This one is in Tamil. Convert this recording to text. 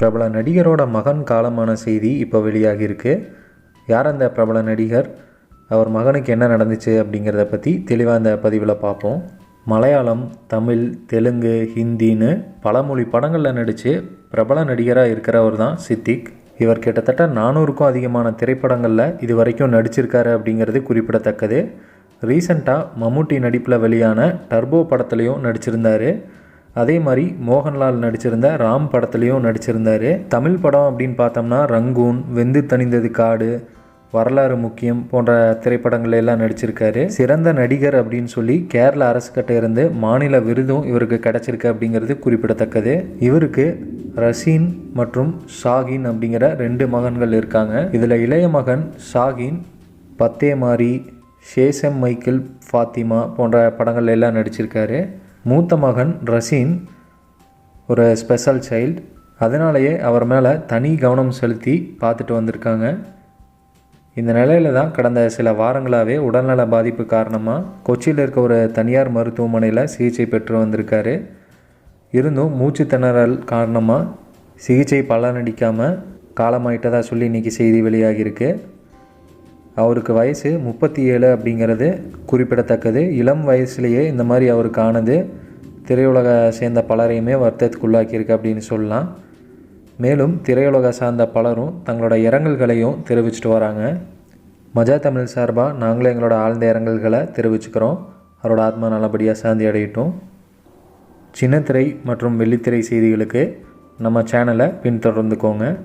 பிரபல நடிகரோட மகன் காலமான செய்தி இப்போ வெளியாகியிருக்கு. யார் அந்த பிரபல நடிகர்? அவர் மகனுக்கு என்ன நடந்துச்சு அப்படிங்கிறத பற்றி தெளிவாக இந்த பதிவில் பார்ப்போம். மலையாளம் தமிழ் தெலுங்கு ஹிந்தின்னு பல மொழி படங்களில் நடித்து பிரபல நடிகராக இருக்கிறவர் தான் சித்திக். இவர் கிட்டத்தட்ட நானூறுக்கும் அதிகமான திரைப்படங்களில் இது வரைக்கும் நடிச்சிருக்காரு அப்படிங்கிறது குறிப்பிடத்தக்கது. ரீசண்டாக மம்முட்டி நடிப்பில் வெளியான டர்போ படத்துலையும் நடிச்சிருந்தார். அதே மாதிரி மோகன்லால் நடிச்சிருந்த ராம் படத்துலையும் நடிச்சிருந்தார். தமிழ் படம் அப்படின்னு பார்த்தோம்னா ரங்கூன் வெந்து தணிந்தது காடு வரலாறு முக்கியம் போன்ற திரைப்படங்கள் எல்லாம் நடிச்சிருக்காரு. சிறந்த நடிகர் அப்படின்னு சொல்லி கேரள அரசுக்கிட்ட இருந்து மாநில விருதும் இவருக்கு கிடைச்சிருக்கு அப்படிங்கிறது குறிப்பிடத்தக்கது. இவருக்கு ரசீன் மற்றும் ஷாகின் அப்படிங்கிற ரெண்டு மகன்கள் இருக்காங்க. இதில் இளைய மகன் ஷாகின் பத்தே மாரி மைக்கேல் ஃபாத்திமா போன்ற படங்கள் எல்லாம் நடிச்சிருக்காரு. மூத்த மகன் ரசீன் ஒரு ஸ்பெஷல் சைல்டு அதனாலேயே அவர் மேலே தனி கவனம் செலுத்தி பார்த்துட்டு வந்திருக்காங்க. இந்த நிலையில தான் கடந்த சில வாரங்களாகவே உடல்நல பாதிப்பு காரணமாக கொச்சியில் இருக்க ஒரு தனியார் மருத்துவமனையில் சிகிச்சை பெற்று வந்திருக்காரு. இருந்தும் மூச்சு திணறல் காரணமாக சிகிச்சை பலனடிக்காமல் காலமாயிட்டதாக சொல்லி இன்றைக்கி செய்தி வெளியாகியிருக்கு. அவருக்கு வயசு முப்பத்தி ஏழு அப்படிங்கிறது குறிப்பிடத்தக்கது. இளம் வயசுலேயே இந்த மாதிரி அவருக்கு ஆனது திரையுலக சேர்ந்த பலரையுமே வருத்தத்துக்குள்ளாக்கியிருக்கு அப்படின்னு சொல்லலாம். மேலும் திரையுலக சார்ந்த பலரும் தங்களோட இரங்கல்களையும் தெரிவிச்சிட்டு வராங்க. மஜா தமிழ் சார்பாக நாங்களும் எங்களோட ஆழ்ந்த இரங்கல்களை தெரிவிச்சுக்கிறோம். அவரோட ஆத்மா நல்லபடியாக சாந்தி அடையட்டும். சின்னத்திரை மற்றும் வெள்ளித்திரை செய்திகளுக்கு நம்ம சேனலை பின்தொடர்ந்துக்கோங்க.